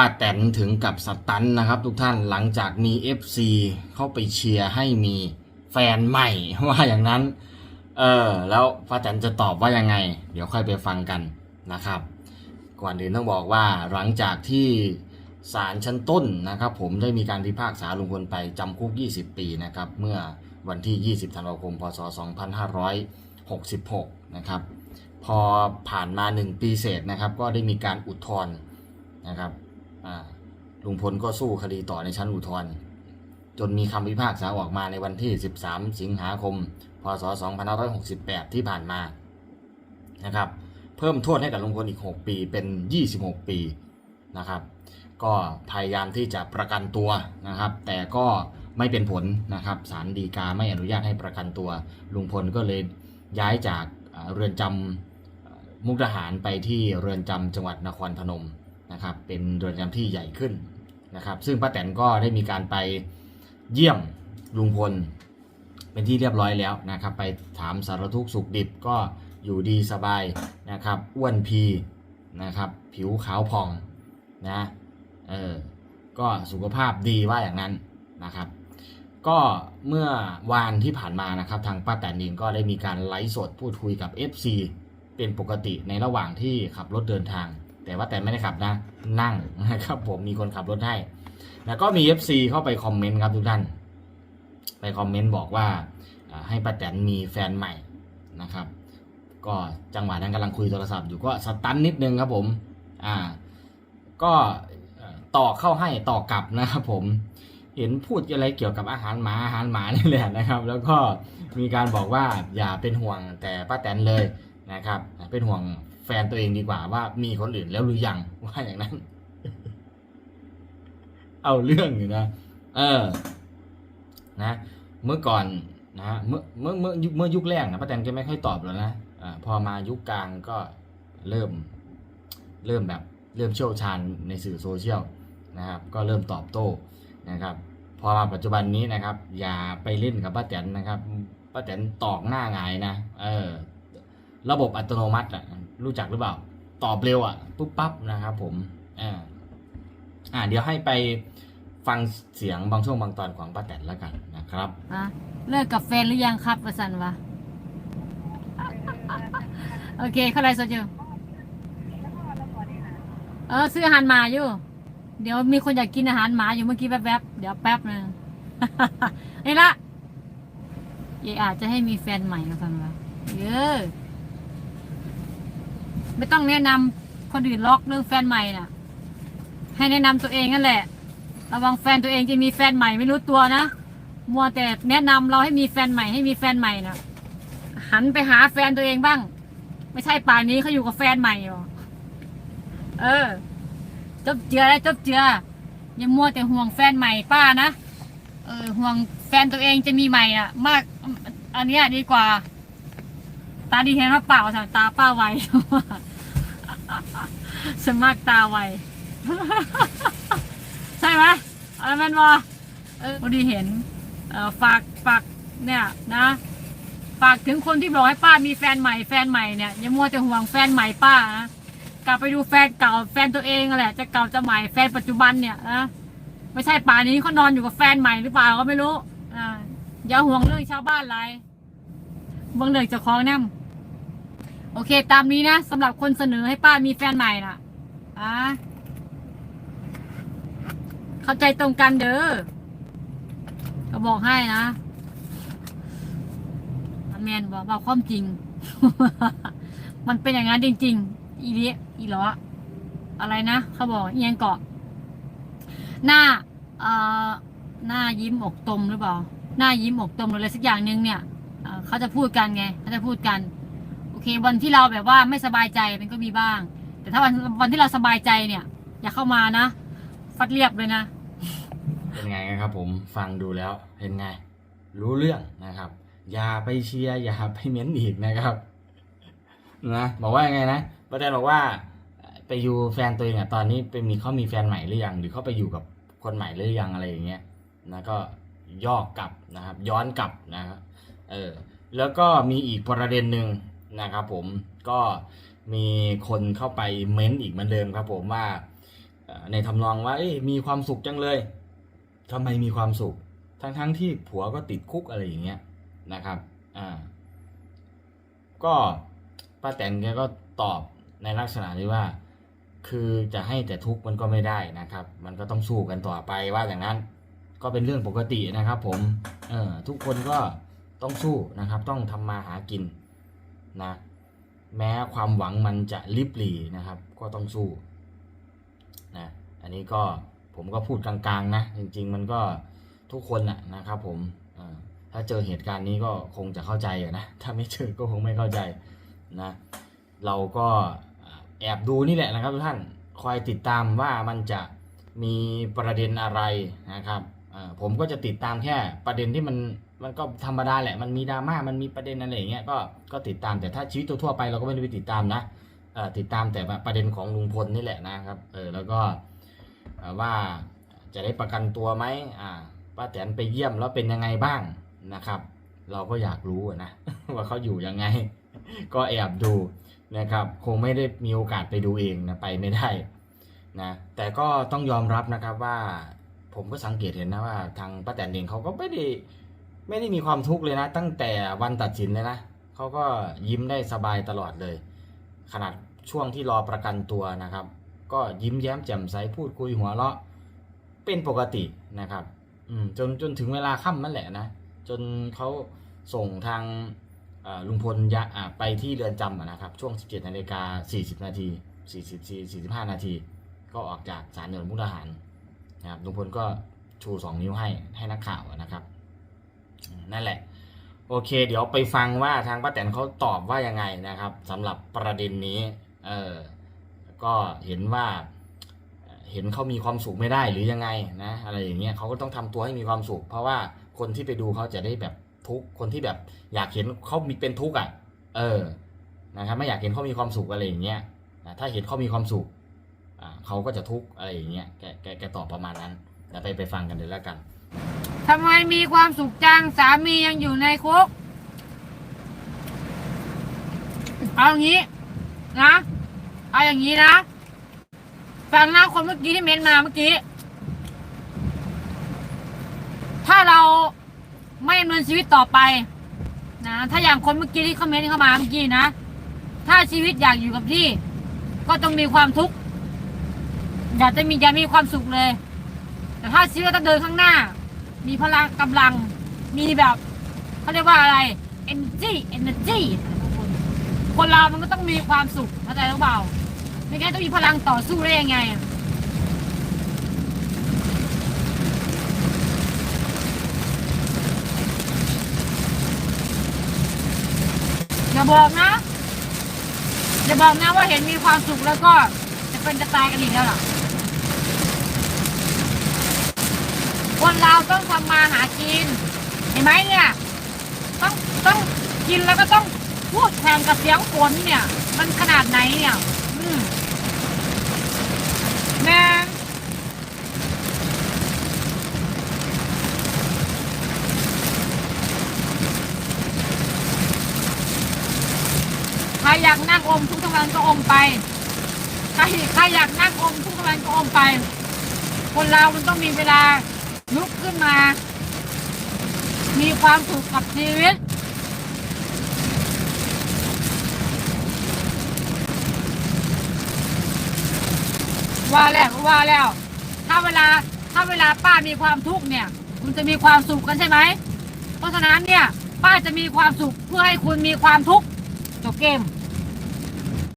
ป้าแตนถึงกับสตันนะครับทุกท่านหลังจากมี FC เข้าไปเชียร์ให้มีแฟนใหม่ว่าอย่างนั้น เออ แล้วป้าแตนจะตอบว่ายังไง เดี๋ยวค่อยไปฟังกันนะครับ ก่อนอื่นต้องบอกว่าหลังจากที่ศาลชั้นต้นนะครับ ผมได้มีการพิพากษาลุงพลไปจำคุก 20 ปีนะครับ เมื่อวันที่ 20 ธันวาคม พศ 2566 นะครับ พอผ่านมา 1 ปีเศษนะครับ ก็ได้มีการอุทธรณ์นะครับ ลุงพลก็สู้คดีต่อในชั้นอุทธรณ์จนมีคำพิพากษาออกมาในวันที่ 13 สิงหาคม พศ 2568 ที่ผ่านมานะครับ เพิ่มโทษให้กับลุงพลอีก 6 ปีเป็น 26 ปีนะครับ ก็พยายามที่จะประกันตัวนะครับ แต่ก็ไม่เป็นผลนะครับศาลฎีกาไม่อนุญาตให้ประกันตัว ลุงพลก็เลยย้ายจากเรือนจำมุกดาหารไปที่เรือนจำจังหวัดนครพนม นะครับเป็นเรือนจำที่ใหญ่ขึ้นนะครับ ซึ่งป้าแตนก็ได้มีการไปเยี่ยมลุงพล เป็นที่เรียบร้อยแล้วนะครับ ไปถามสารทุกข์สุขดิบก็อยู่ดีสบายนะครับอ้วนพีนะครับผิวขาวผ่องนะเออก็สุขภาพดีว่าอย่างนั้นนะครับ ก็เมื่อวานที่ผ่านมานะครับทางป้าแตนเองก็ได้มีการไลฟ์สดพูดคุยกับ FC เป็นปกติในระหว่างที่ขับรถเดินทาง แต่ว่าแต่ไม่ได้ขับนะนั่งนะครับผมมีคนขับรถให้ แล้วก็มี FC เข้าไปคอมเมนต์ครับทุกท่าน ไปคอมเมนต์บอกว่าให้ป้าแตนมีแฟนใหม่นะครับ ก็จังหวะนั้นกำลังคุยโทรศัพท์อยู่ก็สตันนิดนึงครับผมอ่าก็ต่อเข้าให้ต่อกลับนะครับผมเห็นพูดอะไรเกี่ยวกับอาหารหมาอาหารหมานี่แหละนะครับ แล้วก็มีการบอกว่าอย่าเป็นห่วงแต่ป้าแตนเลยนะครับ เป็นห่วงแฟ นตัวเองดีกว่าว่ามีคนอื่นแล้วหรือยังว่าอย่างนั้น เอาเรื่องอยู่นะ เออ นะ เมื่อก่อนนะฮะเมื่อเมื่อเมื่อยุคเมื่อยุคแรกนะป้าแตนก็ไม่ค่อยตอบแล้วนะอ่าพอมายุคกลางก็เริ่ม เริ่มแบบเริ่มเชี่ยวชาญในสื่อโซเชียลนะครับ ก็เริ่มตอบโต้นะครับ พอมาปัจจุบันนี้นะครับ อย่าไปเล่นกับป้าแตนนะครับป้าแตนตอกหน้าหงายนะ เออ ระบบอัตโนมัติอะรู้จักหรือเปล่า ตอบเร็วอะปุ๊บปั๊บนะครับผมอ่าอ่าเดี๋ยวให้ไปฟังเสียงบางช่วงบางตอนของป้าแตนแล้วกันนะครับอะเลิกกับแฟนหรือยังครับประสันวะโอเคเข้าไรสดอยู่เออซื้ออาหารหมาอยู่ เดี๋ยวมีคนอยากกินอาหารหมาอยู่เมื่อกี้แป๊บๆเดี๋ยวแป๊บนึงนี่ละเยอาจจะให้มีแฟนใหม่ประสันวะเยอะ ไม่ต้องแนะนำคนอื่นล็อกเรื่องแฟนใหม่น่ะ ให้แนะนำตัวเองนั่นแหละ ระวังแฟนตัวเองจะมีแฟนใหม่ไม่รู้ตัวนะมัวแต่แนะนำเราให้มีแฟนใหม่ให้มีแฟนใหม่นะหันไปหาแฟนตัวเองบ้าง ไม่ใช่ป่านนี้เขาอยู่กับแฟนใหม่อยู่เออ จบเจือแล้วจบเจืออย่ามัวแต่ห่วงแฟนใหม่ป้านะเออห่วงแฟนตัวเองจะมีใหม่อะ มาก อันเนี้ยดีกว่า ตาดีเห็นว่าเปล่าสตาป้าไวสมากตาไวใช่ไหมอะไรแมันวะเออพอดีเห็นเอ่อฝากฝากเนี่ยนะฝากถึงคนที่บอกให้ป้ามีแฟนใหม่แฟนใหม่เนี่ยอย่ามัวแต่ห่วงแฟนใหม่ป้านะกลับไปดูแฟนเก่าแฟนตัวเองนั่นแหละ จะเก่าจะใหม่แฟนปัจจุบันเนี่ยนะไม่ใช่ป่านนี้เขานอนอยู่กับแฟนใหม่หรือเปล่าก็ไม่รู้อ่าอย่าห่วงเรื่องชาวบ้านไรเบื้องเรื่องเจ้าของเนี่ย โอเค ตามนี้นะสำหรับคนเสนอให้ป้ามีแฟนใหม่น่ะอ่าเข้าใจตรงกันเด้อก็บอกให้นะอาแมนบอกว่าความจริง มันเป็นอย่างนั้นจริง ๆ อีเลี้ยอีหลออะไรนะ เขาบอกเอียงเกาะ หน้าเอ่อหน้ายิ้มอกตมหรือเปล่า หน้ายิ้มอกตมหรืออะไรสักอย่างหนึ่งเนี่ยเเขาจะพูดกันไงเขาจะพูดกัน อเค วันที่เราแบบว่าไม่สบายใจมันก็มีบ้าง แต่ถ้าวันวันที่เราสบายใจเนี่ย อย่าเข้ามานะฟัดเรียบเลยนะ เป็นไงครับผมฟังดูแล้วเป็นไง รู้เรื่องนะครับ อย่าไปเชียร์อย่าไปเม้นอีกนะครับนะบอกว่ายังไงนะป้าแตนบอกว่าไปอยู่แฟนตัวเองอะตอนนี้เป็นมีเขามีแฟนใหม่หรือยัง หรือเขาไปอยู่กับคนใหม่หรือยังอะไรอย่างเงี้ยนะก็ย่อกกลับนะครับ ย้อนกลับนะครับเออแล้วก็มีอีกประเด็นหนึ่ง นะครับผมก็มีคนเข้าไปเม้นอีกเหมือนเดิมครับผมว่าในทำนองว่ามีความสุขจังเลยทำไมมีความสุข ทั้งทั้งๆที่ผัวก็ติดคุกอะไรอย่างเงี้ยนะครับอ่าก็ป้าแตนแกก็ตอบในลักษณะที่ว่า คือจะให้แต่ทุกข์มันก็ไม่ได้นะครับ มันก็ต้องสู้กันต่อไปว่าอย่างนั้น ก็เป็นเรื่องปกตินะครับ ผมเออทุกคนก็ต้องสู้นะครับ ต้องทำมาหากิน นะแม้ความหวังมันจะลิบหลีนะครับ ก็ต้องสู้นะอันนี้ก็ผมก็พูดกลางๆนะจริง ๆ มันก็ทุกคนนะนะครับผมถ้าเจอเหตุการณ์นี้ก็คงจะเข้าใจอะนะถ้าไม่เจอก็คงไม่เข้าใจนะเราก็แอบดูนี่แหละนะครับทุกท่านคอยติดตามว่ามันจะมีประเด็นอะไรนะครับ ผมก็จะติดตามแค่ประเด็นที่มันมันก็ธรรมดาแหละมันมีดราม่ามันมีประเด็นอะไรอย่างเงี้ยก็ก็ติดตามแต่ถ้าชีวิตทั่วไปเราก็ไม่ได้ไปติดตามนะติดตามแต่ประเด็นของลุงพลนี่แหละนะครับเออแล้วก็ว่าจะได้ประกันตัวไหมอ่าป้าแตนไปเยี่ยมแล้วเป็นยังไงบ้างนะครับ เราก็อยากรู้นะว่าเขาอยู่ยังไง ก็แอบดูนะครับ คงไม่ได้มีโอกาสไปดูเองนะไปไม่ได้นะแต่ก็ต้องยอมรับนะครับว่า ผมก็สังเกตเห็นนะว่า ทางป้าแตนเองเขาก็ไม่ได้ไม่ได้มีความทุกข์เลยนะ ตั้งแต่วันตัดสินเลยนะเขาก็ยิ้มได้สบายตลอดเลย ขนาดช่วงที่รอประกันตัวนะครับ ก็ยิ้มแย้มแจ่มใสพูดคุยหัวเราะเป็นปกตินะครับอืจนจนถึงเวลาค่ำนั่นแหละนะ จนเขาส่งทางลุงพลยะไปที่เรือนจำนะครับ ช่วง 17นาฬิกา40 นาที 44 45 นาที ก็ออกจากศาลจังหวัดมุกดาหาร นะครับลุงพลก็ชู2นิ้วให้ให้นักข่าวนะครับ นั่นแหละ โอเค เดี๋ยวไปฟังว่าทางป้าแตนเขาตอบว่ายังไงนะครับสำหรับประเด็นนี้เออก็เห็นว่าเห็นเขามีความสุขไม่ได้หรือยังไงนะอะไรอย่างเงี้ยเขาก็ต้องทำตัวให้มีความสุข เพราะว่าคนที่ไปดูเขาจะได้แบบทุกคนที่แบบ อยากเห็นเขามีเป็นทุกข์อะ เออนะครับไม่อยากเห็นเขามีความสุขอะไรอย่างเงี้ยนะถ้าเห็นเขามีความสุข เขาก็จะทุกข์อะไรอย่างเงี้ยแกแกแกตอบประมาณนั้นเดี๋ยวไปไปฟังกันเลยแล้วกัน ทำไมมีความสุขจังสามียังอยู่ในคุก เอาอย่างนี้นะเอาอย่างนี้นะฟังหน้าคนเมื่อกี้ที่เม้นมาเมื่อกี้ ถ้าเราไม่ดำเนินชีวิตต่อไปนะถ้าอย่างคนเมื่อกี้ที่เขาเม้นเข้ามาเมื่อกี้นะ ถ้าชีวิตอยากอยู่กับที่ ก็ต้องมีความทุกข์ อยากจะมีอย่ามีความสุขเลย แต่ถ้าชีวิตต้องเดินข้างหน้า มีพลังกำลัง มีแบบเขาเรียกว่าอะไร energy energy คนเรามันก็ต้องมีความสุขเข้าใจหรือเปล่าไม่งั้นต้องมีพลังต่อสู้ได้ยังไงอย่าบอกนะอย่าบอกนะว่าเห็นมีความสุขแล้วก็จะเป็นจะตายกันอีกแล้วล่ะ คนเราต้องทำมาหากิน เห็นไหมเนี่ย ต้องต้องกินแล้วก็ต้องพูดแทนกับเสียงฝนเนี่ย มันขนาดไหนเนี่ย อืมแม่ใครอยากนั่งอมทุกทั้งวันก็อมไป ใครใครอยากนั่งอมทุกทั้งวันก็อมไป คนเรามันต้องมีเวลา ลุกขึ้นมา มีความสุขกับชีวิต ว่าแล้วว่าแล้ว ถ้าเวลาถ้าเวลาป้ามีความทุกข์เนี่ย คุณจะมีความสุขกันใช่ไหม เพราะฉะนั้นเนี่ย ป้าจะมีความสุขเพื่อให้คุณมีความทุกข์จบเกม